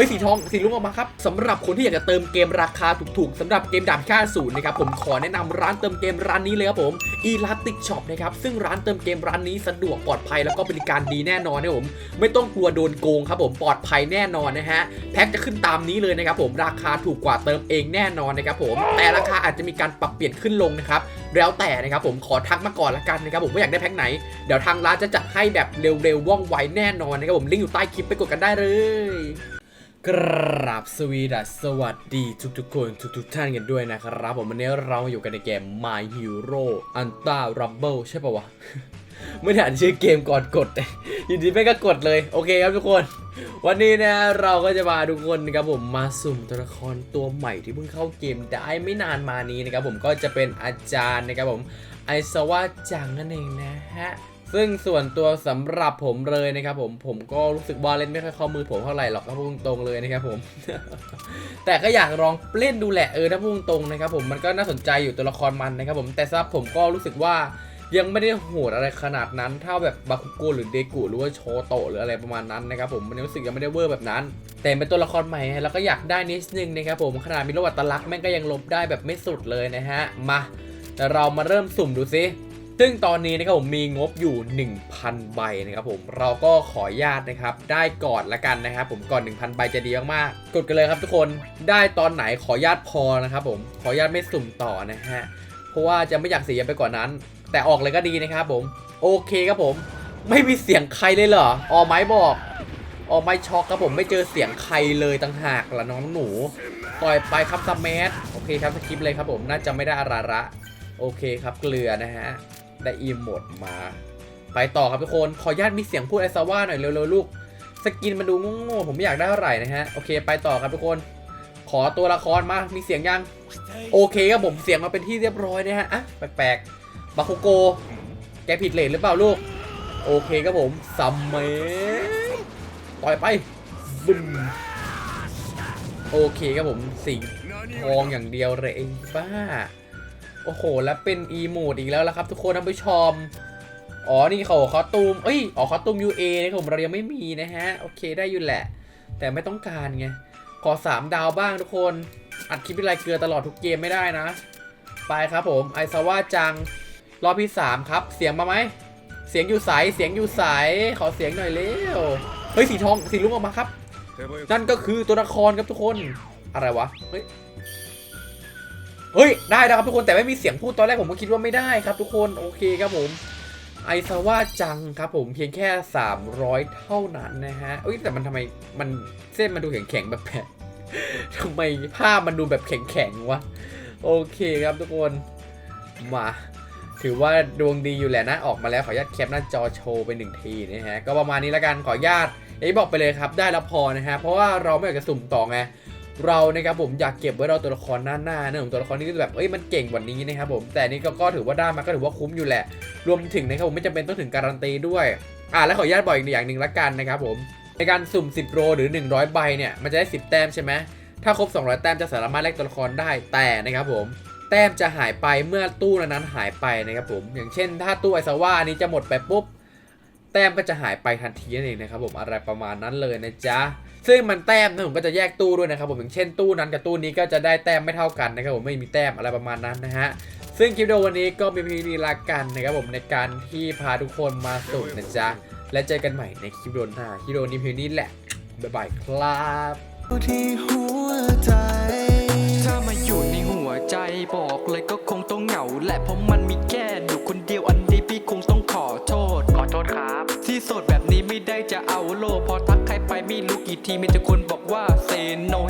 ฮ้ยสีทองสีลุงออกมาครับสำหรับคนที่อยากจะเติมเกมราคาถูกๆสำหรับเกมดาบค่าศูนย์นะครับผมขอแนะนำร้านเติมเกมร้านนี้เลยครับผม Elastic Shop นะครับซึ่งร้านเติมเกมร้านนี้สะดวกปลอดภัยแล้วก็บริการดีแน่นอนนะครับผมไม่ต้องกลัวโดนโกงครับผมปลอดภัยแน่นอนนะฮะแพ็คจะขึ้นตามนี้เลยนะครับผมราคาถูกกว่าเติมเองแน่นอนนะครับผมแต่ราคาอาจจะมีการปรับเปลี่ยนขึ้นลงนะครับแล้วแต่นะครับผมขอทักมาก่อนละกันนะครับผมว่าอยากได้แพ็คไหนเดี๋ยวทางร้านจะจัดให้แบบเร็วๆว่องไวแน่นอนนะครับผมลิงก์อยู่ใต้คลิปไปกดกันได้เลย กราบสวีดัสสวัสดีทุกๆคนทุกๆท่านกันด้วยนะครับ ผมวันนี้เราอยู่กันในเกม My Hero Ultra Rumble ใช่ปะวะ ไม่ได้อ่านชื่อเกมก่อนกดยู่ดีไม่ก็กดเลย โอเคครับทุกคน วันนี้นะเราก็จะมาทุกคนนะครับผมมาสุ่มตัวละครตัวใหม่ที่เพิ่งเข้าเกมได้ไม่นานมานี้นะครับผมก็จะเป็นอาจารย์นะครับผมไอซาวะจังนั่นเองนะฮะ ซึ่งส่วนตัวสำหรับผมเลยนะครับผมผมก็รู้สึกว่าเล่นไม่ค่อยเข้ามือผมเท่าไหร่หรอกถ้าพูดตรงๆเลยนะครับผม แต่ก็อยากลองเล่นดูแหละเออถ้าพูดตรงๆนะครับผมมันก็น่าสนใจอยู่ตัวละครมันนะครับผมแต่สำหรับผมก็รู้สึกว่ายังไม่ได้โหดอะไรขนาดนั้นเท่าแบบบาคุโกหรือเดกุหรือว่าโชโตหรืออะไรประมาณนั้นนะครับผมมันรู้สึกยังไม่ได้เวอร์แบบนั้น แต่เป็นตัวละครใหม่แล้วก็อยากได้นิดนึงนะครับผมขนาดมีโลวัตลักษณ์แม่งก็ยังลบได้แบบไม่สุดเลยนะฮะมาเรามาเริ่มสุ่มดูซิ ซึ่งตอนนี้นะครับผมมีงบอยู่ 1,000 ใบนะครับผมเราก็ขออนุญาตนะครับ ได้ก่อนละกันนะครับผมก่อน 1,000 ใบจะดีมากๆกดกันเลยครับทุกคนได้ตอนไหนขออนุญาตพอนะครับผมขออนุญาตไม่สุ่มต่อนะฮะเพราะว่าจะไม่อยากเสียไปกว่านั้น แต่ออกเลยก็ดีนะครับผม โอเคครับผม ไม่มีเสียงใครเลยเหรอออไม้บอกออไม้ช็อกครับผมไม่เจอเสียงใครเลยต่างหากละน้องหนูต่อยไปครับสมัทโอเคครับสกิปเลยครับผมน่าจะไม่ได้อาราระ โอเคครับเกลือนะฮะ ได้อีโมดมา ไปต่อครับทุกคน ขออนุญาตมีเสียงพูดไอซาว่าหน่อยเร็วๆลูก สกินมันดูโง่ๆผมไม่อยากได้เท่าไหร่นะฮะ โอเค ไปต่อครับทุกคน ขอตัวละครมา มีเสียงยัง โอเคครับผม เสียงมาเป็นที่เรียบร้อยนะฮะ อะ แปลกๆ บาคุโก แกผิดเลนหรือเปล่าลูก โอเคครับผมซัมเมต่อยไปบึ้มโอเคครับผมสิงทองอย่างเดียวเลยไอ้บ้า โอ้โห แล้วเป็นอีโมดอีกแล้วละครับ ทุกคนท่านผู้ชม อ๋อ นี่เขาคอตูมเอ้ย อ๋อคอตูม UA นะครับผมเรายังไม่มีนะฮะ โอเคได้อยู่แหละ แต่ไม่ต้องการไง ขอ 3 ดาวบ้างทุกคน อัดคลิปเป็นลายเกลือตลอดทุกเกมไม่ได้นะ ไปครับผม ไอซาว่าจัง รอบที่ 3 ครับ เสียงมาไหม เสียงอยู่ใสเสียงอยู่ใสขอเสียงหน่อยเร็ว เฮ้ย สีทอง สีลุงออกมาครับ นั่นก็คือตัวละครครับทุกคน อะไรวะ เฮ้ย เฮ้ย ได้นะครับทุกคนแต่ไม่มีเสียงพูดตอนแรกผมก็คิดว่าไม่ได้ครับทุกคนโอเคครับผมไอซาว่าจังครับผมเพียงแค่ 300 เท่านั้นนะฮะเอ้ยแต่มันทำไมมันเส้นมันดูแข็งๆแบบแบบทำไมภาพมันดูแบบแข็งๆวะโอเคครับทุกคนมาถือว่าดวงดีอยู่แหละนะออกมาแล้วขออนุญาตแคปหน้าจอโชว์ไปหนึ่งทีนะฮะก็ประมาณนี้ล้วกันขออนุญาตไอย่างที่บอกไปเลยครับได้แล้วพอนะฮะเพราะว่าเราไม่อยากจะสุ่มต่อไง เรานะครับผมอยากเก็บไว้เราตัวละครหน้าหน้าๆนะผมตัวละครนี้ก็แบบเอ้ยมันเก่งกว่านี้นะครับผมแต่นี่ก็ก็ถือว่าได้มาก็ถือว่าคุ้มอยู่แหละ รวมถึงนะครับผมไม่จำเป็นต้องถึงการันตีด้วยอ่าแล้วขออนุญาตบอกอีกอย่างหนึ่งละกันนะครับผมในการสุ่ม 10 โรหรือ 100 ใบเนี่ยมันจะได้ 10 แต้มใช่ไหมถ้าครบ 200 แต้มจะสามารถแลกตัวละครได้แต่นะครับผมแต้มจะหายไปเมื่อตู้นั้นหายไปนะครับผมอย่างเช่น ถ้าตู้ไอซาว่านี้จะหมดไปปุ๊บแต้มก็จะหายไปทันทีนั่นเองนะครับผมอะไรประมาณนั้นเลยนะจ๊ะ ซึ่งมันแต้มนะผมก็จะแยกตู้ด้วยนะครับผมอย่างเช่นตู้นั้นกับตู้นี้ก็จะได้แต้มไม่เท่ากันนะครับผมไม่มีแต้มอะไรประมาณนั้นนะฮะซึ่งคลิปวิดีโอวันนี้ก็มีเพียงนี้ละกันนะครับผมในการที่พาทุกคนมาสุ่มนะจ๊ะและเจอกันใหม่ในคลิปวิดีโอหน้าคลิปวิดีโอนี้เพียงนี้แหละบ๊ายบายครับที่หัวใจถ้ามาอยู่ในหัวใจบอกเลยก็คงต้องเหงาแหละเพราะมันมีแค่ ที่มีแต่คน